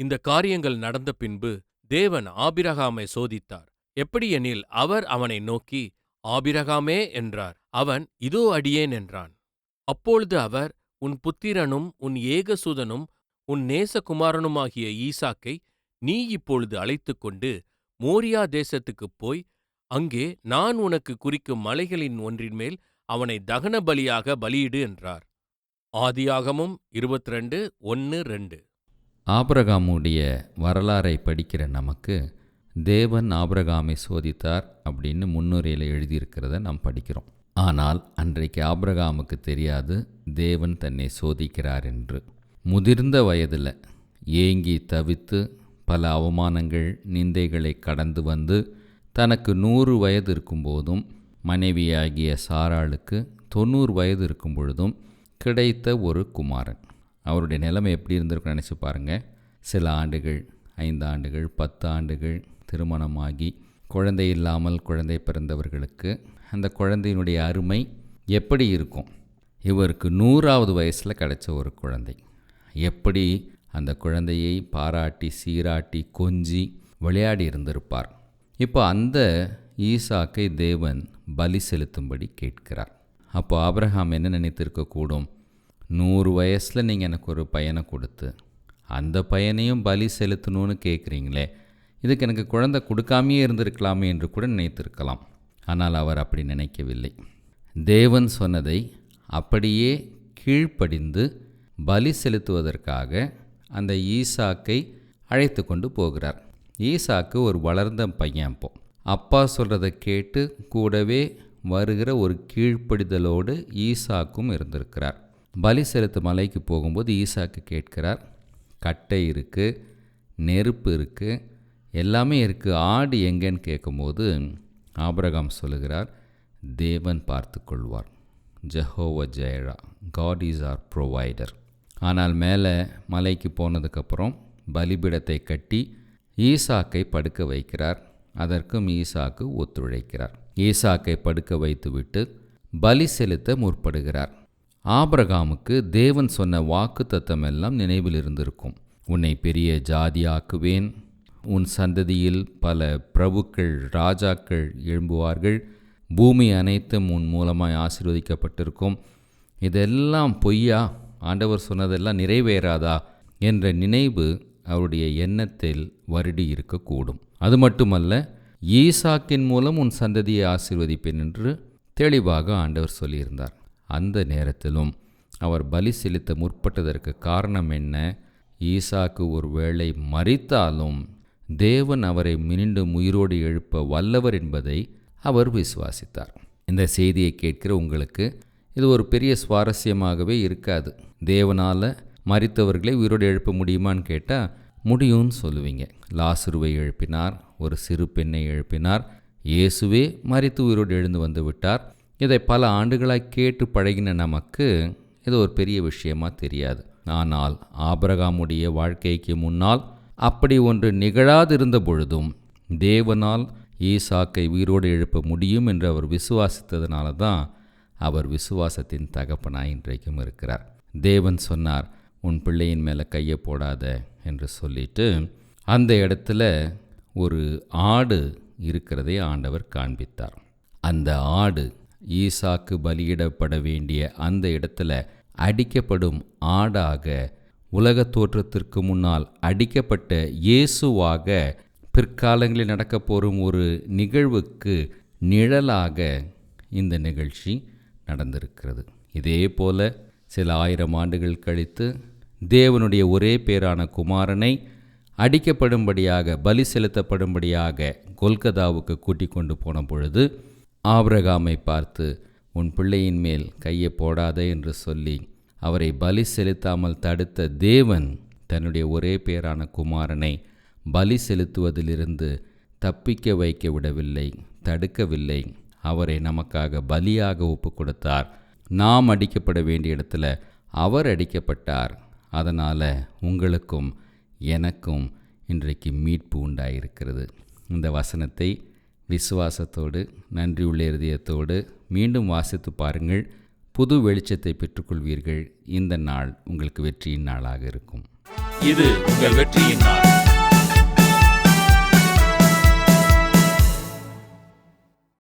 இந்த காரியங்கள் நடந்த பின்பு தேவன் ஆபிரகாமை சோதித்தார். எப்படியெனில் அவர் அவனை நோக்கி ஆபிரகாமே என்றார். அவன் இதோ அடியேன் என்றான். அப்பொழுது அவர் உன் புத்திரனும் உன் ஏகசுதனும் உன் நேசகுமாரனுமாகிய ஈசாக்கை நீ இப்பொழுது அழைத்துக்கொண்டு மோரியா தேசத்துக்குப் போய் அங்கே நான் உனக்கு குறிக்கும் மலைகளின் ஒன்றின்மேல் அவனை தகன பலியாக பலியிடு என்றார். ஆதியாகமும் இருபத்திரண்டு ஒன்று ரெண்டு. ஆபிரகாமுடைய வரலாறை படிக்கிற நமக்கு தேவன் ஆபிரகாமை சோதித்தார் அப்படின்னு முன்னுரையில் எழுதியிருக்கிறத நாம் படிக்கிறோம். ஆனால் அன்றைக்கு ஆபிரகாமுக்கு தெரியாது தேவன் தன்னை சோதிக்கிறார் என்று. முதிர்ந்த வயதில் ஏங்கி தவித்து பல அவமானங்கள் நிந்தைகளை கடந்து வந்து தனக்கு நூறு வயது இருக்கும்போதும் மனைவியாகிய சாராளுக்கு தொண்ணூறு வயது இருக்கும் பொழுதும் கிடைத்த ஒரு குமாரன். அவருடைய நிலைமை எப்படி இருந்திருக்கும் நினச்சி பாருங்கள் சில ஆண்டுகள் ஐந்து ஆண்டுகள் பத்து ஆண்டுகள் திருமணமாகி குழந்தை இல்லாமல் குழந்தை பிறந்தவர்களுக்கு அந்த குழந்தையினுடைய அருமை எப்படி இருக்கும்? இவருக்கு நூறாவது வயசில் கிடைச்ச ஒரு குழந்தை. எப்படி அந்த குழந்தையை பாராட்டி சீராட்டி கொஞ்சி விளையாடி இருந்திருப்பார்? இப்போ அந்த ஈசாக்கை தேவன் பலி செலுத்தும்படி கேட்கிறார். அப்போ ஆப்ரஹாம் என்ன நினைத்திருக்கக்கூடும்? நூறு வயசில் நீங்கள் எனக்கு ஒரு பையனை கொடுத்து அந்த பையனையும் பலி செலுத்தணும்னு கேட்குறீங்களே இதுக்கு எனக்கு குழந்தை கொடுக்காமையே இருந்திருக்கலாமே என்று கூட நினைத்திருக்கலாம். ஆனால் அவர் அப்படி நினைக்கவில்லை. தேவன் சொன்னதை அப்படியே கீழ்ப்படிந்து பலி செலுத்துவதற்காக அந்த ஈசாக்கை அழைத்து கொண்டு போகிறார். ஈசாக்கு ஒரு வளர்ந்த பையன் அப்போ. அப்பா சொல்கிறத கேட்டு கூடவே வருகிற ஒரு கீழ்ப்படிதலோடு ஈசாக்கும் இருந்திருக்கிறார். பலி செலுத்த மலைக்கு போகும்போது ஈசாக்கு கேட்கிறார் கட்டை இருக்குது நெருப்பு இருக்குது எல்லாமே இருக்குது ஆடு எங்கேன்னு கேட்கும்போது ஆபரகாம் சொல்லுகிறார் தேவன் பார்த்து கொள்வார் Jehovah Jireh. God is our provider ஆனால் மேலே மலைக்கு போனதுக்கப்புறம் பலிபிடத்தை கட்டி ஈசாக்கை படுக்க வைக்கிறார். அதற்கும் ஈசாக்கு ஒத்துழைக்கிறார். ஈசாக்கை படுக்க வைத்துவிட்டு பலி செலுத்த முற்படுகிறார். ஆபிரகாமுக்கு தேவன் சொன்ன வாக்கு தத்தம் எல்லாம் நினைவில் இருந்திருக்கும். உன்னை பெரிய ஜாதியாக்குவேன். உன் சந்ததியில் பல பிரபுக்கள் ராஜாக்கள் எழும்புவார்கள். பூமி அனைத்தும் உன் மூலமாய் ஆசீர்வதிக்கப்பட்டிருக்கும். இதெல்லாம் பொய்யா? ஆண்டவர் சொன்னதெல்லாம் நிறைவேறாதா? என்ற நினைவு அவருடைய எண்ணத்தில் வருடி இருக்கக்கூடும். அது மட்டுமல்ல ஈசாக்கின் மூலம் உன் சந்ததியை ஆசீர்வதிப்பேன் என்று தெளிவாக ஆண்டவர் சொல்லியிருந்தார். அந்த நேரத்திலும் அவர் பலி செலுத்த முற்பட்டதற்கு காரணம் என்ன? ஈசாக்கு ஒரு வேளை மறித்தாலும் தேவன் அவரை மீண்டும் உயிரோடு எழுப்ப வல்லவர் என்பதை அவர் விசுவாசித்தார். இந்த செய்தியை கேட்கிற உங்களுக்கு இது ஒரு பெரிய சுவாரஸ்யமாகவே இருக்காது. தேவனால் மறித்தவர்களை உயிரோடு எழுப்ப முடியுமான்னு கேட்டால் முடியும்னு சொல்லுவீங்க. லாசுருவை எழுப்பினார் ஒரு சிறு பெண்ணை எழுப்பினார் இயேசுவே மறித்து உயிரோடு எழுந்து வந்து விட்டார் இதை பல ஆண்டுகளாக கேட்டு பழகின நமக்கு இது ஒரு பெரிய விஷயமா தெரியாது. ஆனால் ஆபரகாமுடைய வாழ்க்கைக்கு முன்னால் அப்படி ஒன்று நிகழாதிருந்த பொழுதும் தேவனால் ஈசாக்கை உயிரோடு எழுப்ப முடியும் என்று அவர் விசுவாசித்ததுனால தான் அவர் விசுவாசத்தின் தகப்பனாய் இன்றைக்கும் இருக்கிறார். தேவன் சொன்னார் உன் பிள்ளையின் மேலே கையை போடாத என்று சொல்லிட்டு அந்த இடத்துல ஒரு ஆடு இருக்கிறதை ஆண்டவர் காண்பித்தார். அந்த ஆடு ஈசாக்கு பலியிடப்பட வேண்டிய அந்த இடத்துல அடிக்கப்படும் ஆடாக உலக தோற்றத்திற்கு முன்னால் அடிக்கப்பட்ட இயேசுவாக பிற்காலங்களில் நடக்கப் போகும் ஒரு நிகழ்வுக்கு நிழலாக இந்த நிகழ்ச்சி நடந்திருக்கிறது. இதே போல சில ஆயிரம் ஆண்டுகள் கழித்து தேவனுடைய ஒரே பேரான குமாரனை அடிக்கப்படும்படியாக பலி செலுத்தப்படும்படியாக கொல்கதாவுக்கு கூட்டிக் கொண்டு போன பொழுது ஆபிரகாமை பார்த்து உன் பிள்ளையின் மேல் கையை போடாதே என்று சொல்லி அவரை பலி செலுத்தாமல் தடுத்த தேவன் தன்னுடைய ஒரே பேரான குமாரனை பலி செலுத்துவதிலிருந்து தப்பிக்க வைக்க விடவில்லை தடுக்கவில்லை. அவரை நமக்காக பலியாக ஒப்பு கொடுத்தார். நாம் அடிக்கப்பட வேண்டிய இடத்துல அவர் அடிக்கப்பட்டார். அதனால் உங்களுக்கும் எனக்கும் இன்றைக்கு மீட்பு உண்டாயிருக்கிறது. இந்த வசனத்தை விசுவாசத்தோடு நன்றியுள்ள இருதயத்தோடு மீண்டும் வாசித்து பாருங்கள். புது வெளிச்சத்தை பெற்றுக்கொள்வீர்கள். இந்த நாள் உங்களுக்கு வெற்றியின் நாளாக இருக்கும். இது உங்கள் வெற்றியின் நாள்.